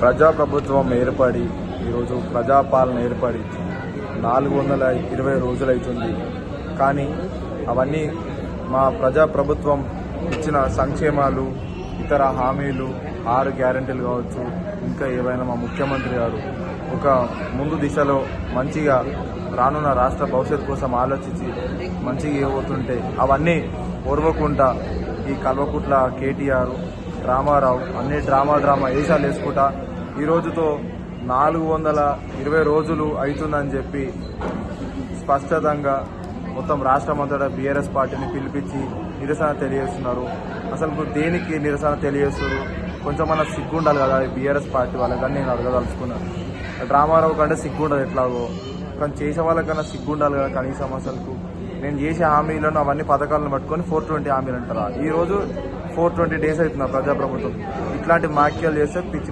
ప్రజాప్రభుత్వం ఏర్పడి ఈరోజు ప్రజాపాలన ఏర్పడి నాలుగు వందల ఇరవై రోజులైతుంది. కానీ అవన్నీ మా ప్రజాప్రభుత్వం ఇచ్చిన సంక్షేమాలు ఇతర హామీలు ఆరు గ్యారెంటీలు కావచ్చు ఇంకా ఏవైనా మా ముఖ్యమంత్రి గారు ఒక ముందు దిశలో మంచిగా రానున్న రాష్ట్ర భవిష్యత్తు కోసం ఆలోచించి మంచిగా ఇవ్వబోతుంటే అవన్నీ ఓర్వకుండా ఈ కల్వకుట్ల కేటీఆర్ రామారావు అన్ని డ్రామా డ్రామా వేషాలు వేసుకుంటా ఈ రోజుతో నాలుగు వందల ఇరవై రోజులు అవుతుందని చెప్పి స్పష్టతంగా మొత్తం రాష్ట్రం అంతటా బీఆర్ఎస్ పార్టీని పిలిపించి నిరసన తెలియజేస్తున్నారు. అసలు దేనికి నిరసన తెలియజేస్తారు కొంచెం సిగ్గుండాలి కదా బీఆర్ఎస్ పార్టీ వాళ్ళకని నేను అడగదలుచుకున్నాను డ్రామారావు కంటే సిగ్గుండదు ఎట్లాగో. కానీ చేసే వాళ్ళకన్నా సిగ్గుండాలి కదా కనీసం అసలు నేను చేసే హామీలను అవన్నీ పథకాలను పట్టుకొని ఫోర్ ట్వంటీ హామీలు అంటారా? ఈరోజు ఫోర్ ట్వంటీ డేస్ అవుతున్నా ప్రజాప్రభుత్వం. ఇట్లాంటి వ్యాఖ్యలు చేస్తే పిచ్చి